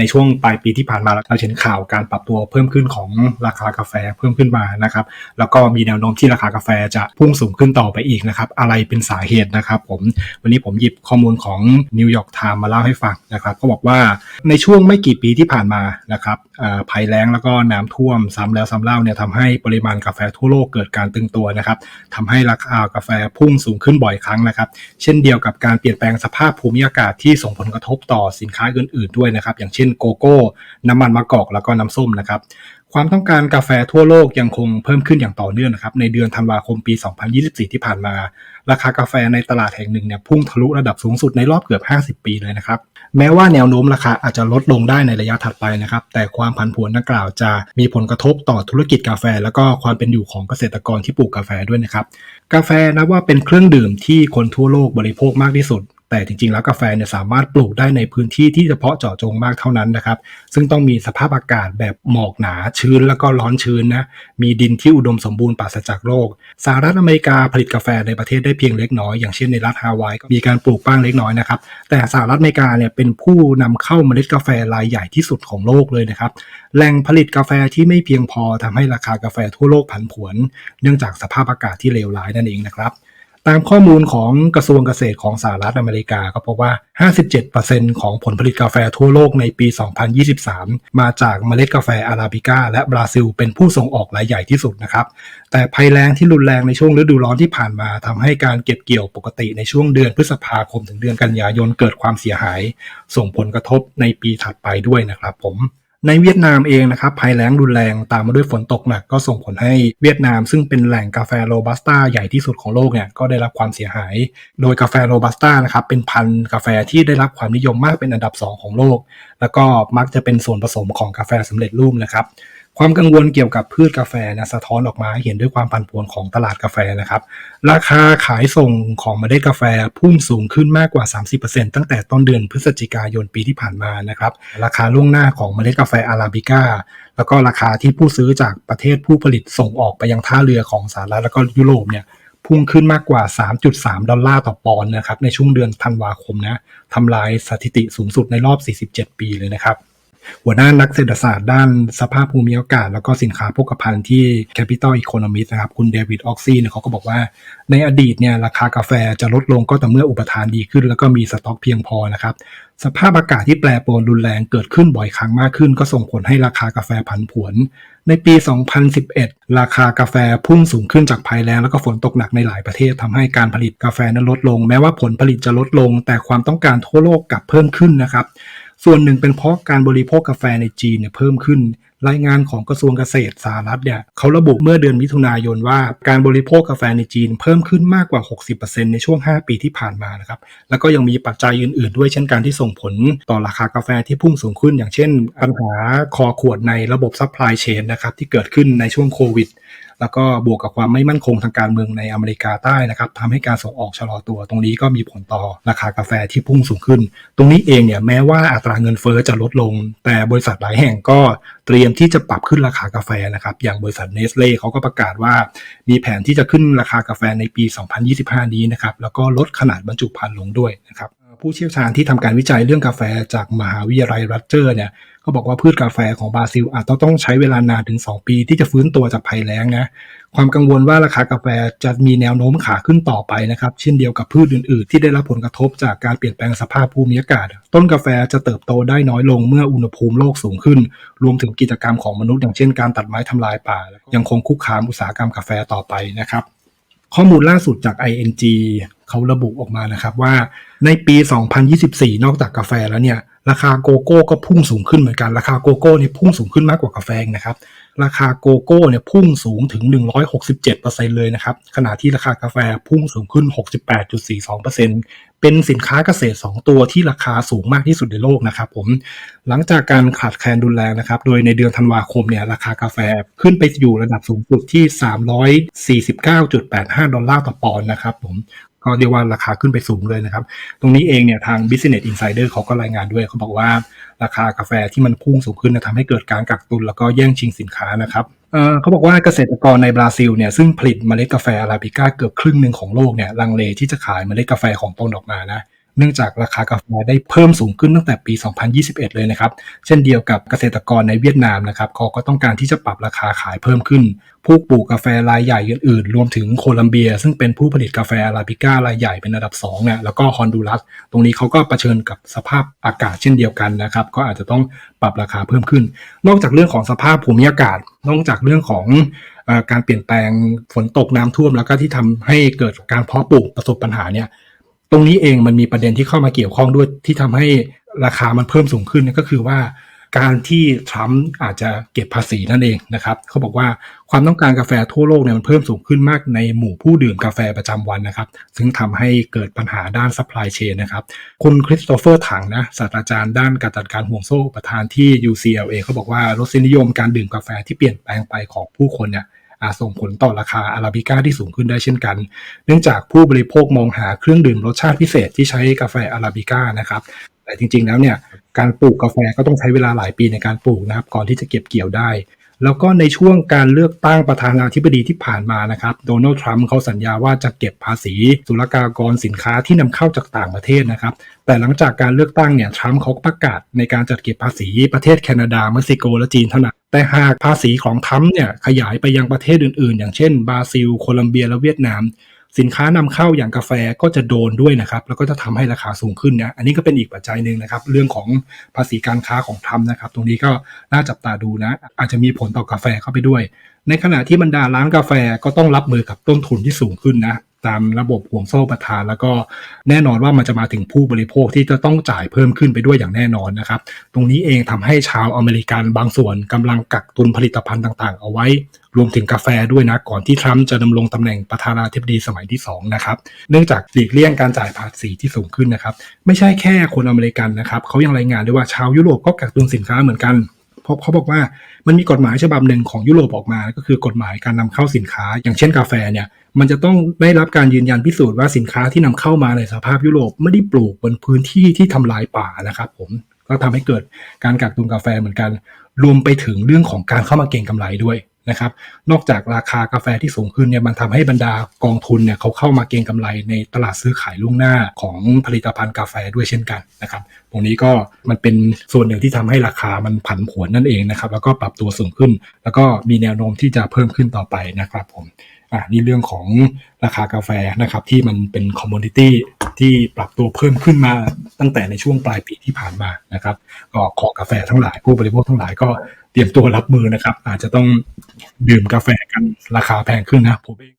ในช่วงปลายปีที่ผ่านมาเราเห็นข่าวการปรับตัวเพิ่มขึ้นของราคากาแฟเพิ่มขึ้นมานะครับแล้วก็มีแนวโน้มที่ราคากาแฟจะพุ่งสูงขึ้นต่อไปอีกนะครับอะไรเป็นสาเหตุนะครับผมวันนี้ผมหยิบข้อมูลของนิวยอร์กไทม์มาเล่าให้ฟังนะครับก็บอกว่าในช่วงไม่กี่ปีที่ผ่านมานะครับภัยแล้งแล้วก็น้ำท่วมซ้ำแล้วซ้ำเล่าเนี่ยทำให้ปริมาณกาแฟทั่วโลกเกิดการตึงตัวนะครับทำให้ราคากาแฟพุ่งสูงขึ้นบ่อยครั้งนะครับ เช่นเดียวกับการเปลี่ยนแปลงสภาพภูมิอากาศที่ส่งผลกระทบต่อสินค้าอื่นๆด้วยนะครับ อย่างเช่นโกโก้ น้ำมันมะกอกแล้วก็น้ำส้มนะครับความต้องการกาแฟทั่วโลกยังคงเพิ่มขึ้นอย่างต่อเนื่องนะครับในเดือนธันวาคมปี 2024 ที่ผ่านมา ราคากาแฟในตลาดแห่งหนึ่งเนี่ยพุ่งทะลุระดับสูงสุดในรอบเกือบ 50 ปีเลยนะครับแม้ว่าแนวโน้มราคาอาจจะลดลงได้ในระยะถัดไปนะครับแต่ความผันผวนดังกล่าวจะมีผลกระทบต่อธุรกิจกาแฟ แล้วก็ความเป็นอยู่ของเกษตรกรที่ปลูกกาแฟด้วยนะครับกาแฟนับว่าเป็นเครื่องดื่มที่คนทั่วโลกบริโภคมากที่สุด แต่จริงๆ แล้วกาแฟเนี่ยสามารถปลูกได้ในพื้นที่ที่เฉพาะเจาะจงมากเท่านั้นนะครับ ซึ่งต้องมีสภาพอากาศแบบหมอกหนาชื้นแล้วก็ร้อนชื้นนะ มีดินที่อุดมสมบูรณ์ปราศจากโรค สหรัฐอเมริกาผลิตกาแฟในประเทศได้เพียงเล็กน้อย อย่างเช่นในรัฐฮาวายก็มีการปลูกบ้างเล็กน้อยนะครับ แต่สหรัฐอเมริกาเนี่ยเป็นผู้นำเข้าเมล็ดกาแฟรายใหญ่ที่สุดของโลกเลยนะครับ แหล่งผลิตกาแฟที่ไม่เพียงพอทำให้ราคากาแฟทั่วโลกผันผวน เนื่องจากสภาพอากาศที่เลวร้ายนั่นเองนะครับ ตามข้อมูลของกระทรวงเกษตรของสหรัฐอเมริกาก็พบว่า 57%ของผลผลิตกาแฟทั่วโลกในปี 2023 มาจากเมล็ดกาแฟอาราบิก้าและบราซิล เป็นผู้ส่งออกรายใหญ่ที่สุดนะครับ แต่ภัยแล้งที่รุนแรงในช่วงฤดูร้อนที่ผ่านมาทำให้การเก็บเกี่ยวปกติในช่วงเดือนพฤษภาคมถึงเดือนกันยายนเกิดความเสียหาย ส่งผลกระทบในปีถัดไปด้วยนะครับผม ในเวียดนามเองนะครับภัยแล้งรุนแรงตามมาด้วยฝนตกหนักก็ส่งผลให้เวียดนาม ซึ่งเป็นแหล่งกาแฟโรบัสต้าใหญ่ที่สุดของโลกเนี่ยก็ได้รับความเสียหาย โดยกาแฟโรบัสต้านะครับเป็นพันธุ์กาแฟที่ได้รับความนิยมมากเป็นอันดับ 2 ของโลก แล้วก็มักจะเป็นส่วนผสมของกาแฟสำเร็จรูปนะครับ ความกังวลเกี่ยวกับพืชกาแฟนะสะท้อนออกมาเห็นด้วยความผันผวนของตลาดกาแฟนะครับ ราคาขายส่งของเมล็ดกาแฟพุ่งสูงขึ้นมากกว่า 30%ตั้งแต่ต้นเดือนพฤศจิกายนปีที่ผ่านมานะครับ ราคาล่วงหน้าของเมล็ดกาแฟอาราบิก้าแล้วก็ราคาที่ผู้ซื้อจากประเทศผู้ผลิตส่งออกไปยังท่าเรือของสหรัฐแล้วก็ยุโรปเนี่ยพุ่งขึ้นมากกว่า 3.3 ดอลลาร์ต่อปอนด์นะครับในช่วงเดือนธันวาคมนะทำลายสถิติสูงสุดในรอบ 47 ปีเลยนะครับ หัวหน้านักเศรษฐศาสตร์ด้านสภาพภูมิอากาศ แล้วก็สินค้าโภคภัณฑ์ที่ Capital Economist นะครับคุณเดวิดออกซี่เนี่ยเขาก็บอกว่า ในอดีตเนี่ยราคากาแฟจะลดลงก็แต่เมื่ออุปทานดีขึ้น แล้วก็มีสต็อกเพียงพอนะครับสภาพอากาศที่แปรปรวนรุนแรงเกิดขึ้นบ่อยครั้งมากขึ้น ก็ส่งผลให้ราคากาแฟผันผวน ในปี 2011 ราคากาแฟพุ่งสูงขึ้นจากภัยแล้งแล้วก็ฝนตกหนักในหลายประเทศทำให้การผลิตกาแฟนั้นลดลง แม้ว่าผลผลิตจะลดลง แต่ความต้องการทั่วโลกกลับเพิ่มขึ้นนะครับ ส่วนหนึ่งเป็นเพราะการบริโภคกาแฟในจีนเนี่ยเพิ่มขึ้น รายงานของกระทรวงเกษตรสหรัฐเนี่ยเขาระบุเมื่อเดือนมิถุนายนว่า การบริโภคกาแฟในจีนเพิ่มขึ้นมากกว่า 60%ในช่วง 5 ปีที่ผ่านมานะครับ แล้วก็ยังมีปัจจัยอื่น ๆ ด้วยเช่นการที่ส่งผลต่อราคากาแฟที่พุ่งสูงขึ้น อย่างเช่นปัญหาคอขวดในระบบซัพพลายเชนนะครับที่เกิดขึ้นในช่วงโควิด แล้วก็บวกกับความไม่มั่นคงทางการเมืองในอเมริกาใต้นะครับทำให้การส่งออกชะลอตัว ตรงนี้ก็มีผลต่อราคากาแฟที่พุ่งสูงขึ้น ตรงนี้เองเนี่ยแม้ว่าอัตราเงินเฟอ้อจะลดลง แต่บริษัทหลายแห่งก็เตรียมที่จะปรับขึ้นราคากาแฟนะครับอย่างบริษัทเนสเล่เขาก็ประกาศว่า มีแผนที่จะขึ้นราคากาแฟในปี 2025 นี้นะครับแล้วก็ลดขนาดบรรจุภัณฑ์ลงด้วยนะครับ ผู้เชี่ยวชาญที่ทำการวิจัยเรื่องกาแฟจากมหาวิทยาลัยรัตเจอร์เนี่ยก็บอกว่าพืชกาแฟของบราซิล อาจจะต้องใช้เวลานานถึง 2 ปีที่จะฟื้นตัวจากภัยแล้งนะความกังวลว่าราคากาแฟจะมีแนวโน้มขาขึ้นต่อไปนะครับเช่นเดียวกับพืชอื่นๆ ที่ได้รับผลกระทบจากการเปลี่ยนแปลงสภาพภูมิอากาศ ต้นกาแฟจะเติบโตได้น้อยลงเมื่ออุณหภูมิโลกสูงขึ้น รวมถึงกิจกรรมของมนุษย์อย่างเช่นการตัดไม้ทำลายป่า ยังคงคุกคามอุตสาหกรรมกาแฟต่อไปนะครับ ข้อมูลล่าสุดจาก ING เขาระบุออกมานะครับว่าในปี 2024 นอกจากกาแฟแล้วเนี่ย ราคาโกโก้ก็พุ่งสูงขึ้นเหมือนกัน ราคาโกโก้เนี่ยพุ่งสูงขึ้นมากกว่ากาแฟนะครับ ราคาโกโก้เนี่ยพุ่งสูงถึง 167%เลยนะครับ ขณะที่ราคากาแฟพุ่งสูงขึ้น 68.42%เป็นสินค้าเกษตร 2 ตัวที่ราคาสูงมากที่สุดในโลกนะครับผม หลังจากการขาดแคลนดุลแรงนะครับ โดยในเดือนธันวาคมเนี่ยราคากาแฟขึ้นไปอยู่ระดับสูงสุดที่ 349.85 ดอลลาร์ต่อปอนด์นะครับผม ก็เรียกว่าราคาขึ้นไปสูงเลยนะครับ ตรงนี้เองเนี่ยทาง Business Insider เขาก็รายงานด้วยเขาบอกว่าราคากาแฟที่มันพุ่งสูงขึ้นนะทำให้เกิดการกักตุนแล้วก็แย่งชิงสินค้านะครับเขาบอกว่าเกษตรกรในบราซิลเนี่ยซึ่งผลิตเมล็ดกาแฟอาราบิก้าเกือบครึ่งหนึ่งของโลกเนี่ยลังเลที่จะขายเมล็ดกาแฟของตนออกมานะ เนื่องจากราคากาแฟได้เพิ่มสูงขึ้นตั้งแต่ปี 2021 เลยนะครับ เช่นเดียวกับเกษตรกรในเวียดนามนะครับเขาก็ต้องการที่จะปรับราคาขายเพิ่มขึ้น ผู้ปลูกกาแฟรายใหญ่อื่นๆ รวมถึงโคลัมเบีย ซึ่งเป็นผู้ผลิตกาแฟอาราบิก้ารายใหญ่เป็นอันดับ2เนี่ยแล้วก็ฮอนดูรัส ตรงนี้เขาก็เผชิญกับสภาพอากาศเช่นเดียวกันนะครับ ก็อาจจะต้องปรับราคาเพิ่มขึ้น นอกจากเรื่องของสภาพภูมิอากาศ นอกจากเรื่องของการเปลี่ยนแปลงฝนตกน้ำท่วมแล้วก็ที่ทำให้เกิดการเพาะปลูกประสบปัญหาเนี่ย ตรงนี้เองมันมีประเด็นที่เข้ามาเกี่ยวข้องด้วยที่ทำให้ราคามันเพิ่มสูงขึ้นก็คือว่าการที่ทรัมป์อาจจะเก็บภาษีนั่นเองนะครับเขาบอกว่าความต้องการกาแฟทั่วโลกเนี่ยมันเพิ่มสูงขึ้นมากในหมู่ผู้ดื่มกาแฟประจำวันนะครับ ซึ่งทำให้เกิดปัญหาด้าน supply chain นะครับ คุณคริสโตเฟอร์ถังนะศาสตราจารย์ด้านการจัดการห่วงโซ่ประธานที่ UCLA เขาบอกว่ารสนิยมการดื่มกาแฟที่เปลี่ยนแปลงไปของผู้คนเนี่ย ส่งผลต่อราคาอาราบิก้าที่สูงขึ้นได้เช่นกัน เนื่องจากผู้บริโภคมองหาเครื่องดื่มรสชาติพิเศษที่ใช้กาแฟอาราบิก้านะครับแต่จริงๆแล้วเนี่ยการปลูกกาแฟก็ต้องใช้เวลาหลายปีในการปลูกนะครับก่อนที่จะเก็บเกี่ยวได้ แล้วก็ในช่วงการเลือกตั้งประธานาธิบดีที่ผ่านมานะครับโดนัลด์ทรัมป์เขาสัญญาว่าจะเก็บภาษีศุลกากรสินค้าที่นำเข้าจากต่างประเทศนะครับ แต่หลังจากการเลือกตั้งเนี่ยทรัมป์เขาประกาศในการจัดเก็บภาษีประเทศแคนาดาเม็กซิโกและจีนเท่านั้นแต่หากภาษีของทรัมป์เนี่ยขยายไปยังประเทศอื่นๆ อย่างเช่นบราซิล โคลัมเบียและเวียดนาม สินค้านำเข้าอย่างกาแฟก็จะโดนด้วยนะครับ แล้วก็จะทำให้ราคาสูงขึ้นนะอันนี้ก็เป็นอีกปัจจัยหนึ่งนะครับ เรื่องของภาษีการค้าของทรัมป์นะครับ ตรงนี้ก็น่าจับตาดูนะ อาจจะมีผลต่อกาแฟเข้าไปด้วย ในขณะที่บรรดาร้านกาแฟก็ต้องรับมือกับต้นทุนที่สูงขึ้นนะตามระบบห่วงโซ่ประทาน แล้วก็แน่นอนว่ามันจะมาถึงผู้บริโภคที่จะต้องจ่ายเพิ่มขึ้นไปด้วยอย่างแน่นอนนะครับ ตรงนี้เองทำให้ชาวอเมริกันบางส่วนกำลังกักตุนผลิตภัณฑ์ต่าง ๆ เอาไว้ รวมถึงกาแฟด้วยนะ ก่อนที่ทรัมป์จะดำรงตำแหน่งประธานาธิบดีสมัยที่2นะครับเนื่องจากหลีกเลี่ยงการจ่ายภาษีที่สูงขึ้นนะครับ ไม่ใช่แค่คนอเมริกันนะครับเขายังรายงานด้วยว่าชาวยุโรปก็กักตุนสินค้าเหมือนกันเพราะเขาบอกว่ามันมีกฎหมายฉบับหนึ่งของยุโรปออกมา ก็คือกฎหมายการนำเข้าสินค้า อย่างเช่นกาแฟเนี่ยมันจะต้องได้รับการยืนยันพิสูจน์ว่าสินค้าที่นำเข้ามาในสภาพยุโรปไม่ได้ปลูกบนพื้นที่ที่ทำลายป่านะครับผมก็ทำให้เกิดการกักตุนกาแฟเหมือนกัน รวมไปถึงเรื่องของการเข้ามาเก็งกำไรด้วย นะครับ นอกจากราคากาแฟที่สูงขึ้นเนี่ยมันทำให้บรรดากองทุนเนี่ยเขาเข้ามาเก็งกำไรในตลาดซื้อขายล่วงหน้าของผลิตภัณฑ์กาแฟด้วยเช่นกันนะครับ ตรงนี้ก็มันเป็นส่วนหนึ่งที่ทำให้ราคามันผันผวนนั่นเองนะครับ แล้วก็ปรับตัวสูงขึ้น แล้วก็มีแนวโน้มที่จะเพิ่มขึ้นต่อไปนะครับผม อ่านี่เรื่องของราคากาแฟนะครับที่มันเป็นคอมมูนิตี้ที่ปรับตัวเพิ่มขึ้นมาตั้งแต่ในช่วงปลายปีที่ผ่านมานะครับ ก็ขอกาแฟทั้งหลายผู้บริโภคทั้งหลายก็เตรียมตัวรับมือนะครับ อาจจะต้องดื่มกาแฟกันราคาแพงขึ้นนะผมเอง